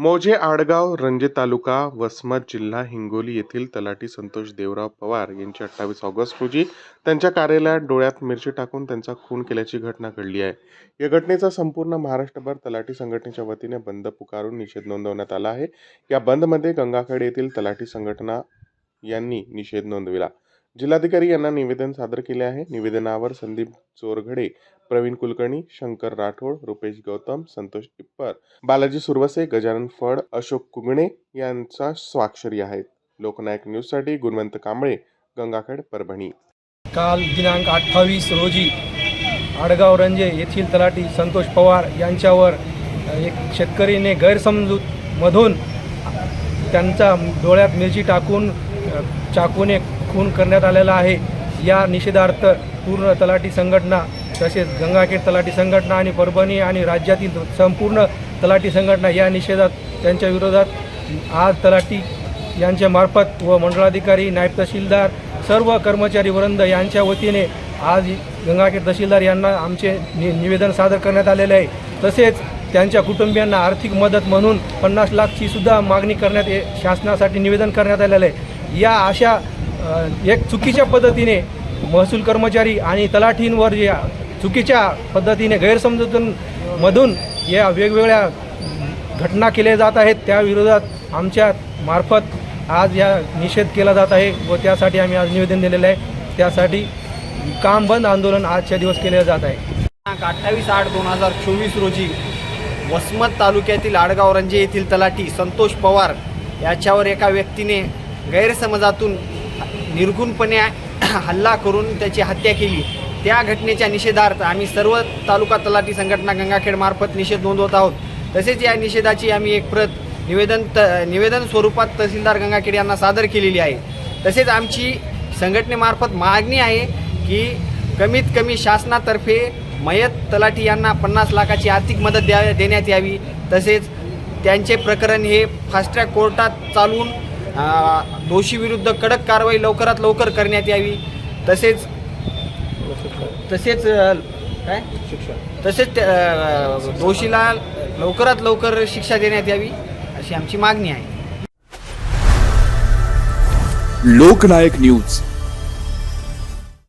मोझे आडगाव रंजे तालुका वसमत जिल्हा हिंगोली येथील तलाठी संतोष देवराव पवार यांची अठ्ठावीस ऑगस्ट रोजी त्यांच्या कार्यालयात डोळ्यात मिरची टाकून त्यांचा खून केल्याची घटना घडली आहे. या घटनेचा संपूर्ण महाराष्ट्रभर तलाठी संघटनेच्या वतीने बंद पुकारून निषेध नोंदवण्यात आला आहे. या बंदमध्ये गंगाखेड येथील तलाठी संघटना यांनी निषेध नोंदविला. जिल्हाधिकारी यांना निवेदन सादर केले आहे. निवेदनावर संदीप चोरघडे प्रवीण कुलकर्णी शंकर राठोड रुपेश गौतम संतोष इप्पर बालाजी सुरवसे गजानन फड अशोक कुगणे यांचा स्वाक्षरी आहेत. लोकनायक न्यूजसाठी गुणवंत कांबळे गंगाखेड परभणी. काल दिनांक अठ्ठावीस रोजी आडगाव रंजे येथील तलाठी संतोष पवार यांच्यावर एक शेतकरीने गैरसमजूतमधून त्यांचा डोळ्यात मिरची टाकून चाकूने खून करण्यात आलेला आहे. या निषेधार्थ पूर्ण तलाठी संघटना तसेच गंगाखेड तलाठी संघटना आणि परभणी आणि राज्यातील संपूर्ण तलाठी संघटना या निषेधात त्यांच्या विरोधात आज तलाठी यांच्या मार्फत व मंडळाधिकारी नायब तहसीलदार सर्व कर्मचारी वृंद यांच्या वतीने आज गंगाखेड तहसीलदार यांना आमचे नि निवेदन सादर करण्यात आलेले आहे. तसेच त्यांच्या कुटुंबियांना आर्थिक मदत म्हणून पन्नास लाखची सुद्धा मागणी करण्यात शासनासाठी निवेदन करण्यात आलेलं आहे. या अशा एक चुकीच्या पद्धतीने महसूल कर्मचारी आणि तलाठींवर या चुकीच्या पद्धतीने गैरसमजुतीमधून या वेगवेगळ्या घटना केल्या जात आहेत त्याविरोधात आमच्या मार्फत आज या निषेध केला जात आहे व त्यासाठी आम्ही आज निवेदन दिलेलं आहे. त्यासाठी काम बंद आंदोलन आजच्या दिवस केले जात आहे. अठ्ठावीस आठ दोन हजार चोवीस रोजी वसमत तालुक्यातील आडगाव रंजे येथील तलाठी संतोष पवार याच्यावर एका व्यक्तीने गैरसमजातून निर्गुणपणे हल्ला करून त्याची हत्या केली. त्या घटनेच्या निषेधार्थ आम्ही सर्व तालुका तलाठी संघटना गंगाखेडमार्फत निषेध नोंदवत आहोत. तसेच या निषेधाची आम्ही एक प्रत निवेदन त निवेदन स्वरूपात तहसीलदार गंगाखेड यांना सादर केलेली आहे. तसेच आमची संघटनेमार्फत मागणी आहे की कमीत कमी शासनातर्फे मयत तलाठी यांना पन्नास लाखाची आर्थिक मदत द्या देण्यात यावी. तसेच त्यांचे प्रकरण हे फास्ट ट्रॅक कोर्टात चालवून दोषीविरुद्ध कडक कारवाई लवकरात लवकर करण्यात यावी. तसेच तसेच काय? तसेच दोषीला लवकरात लवकर शिक्षा देण्यात यावी अशी आमची मागणी आहे. लोकनायक न्यूज.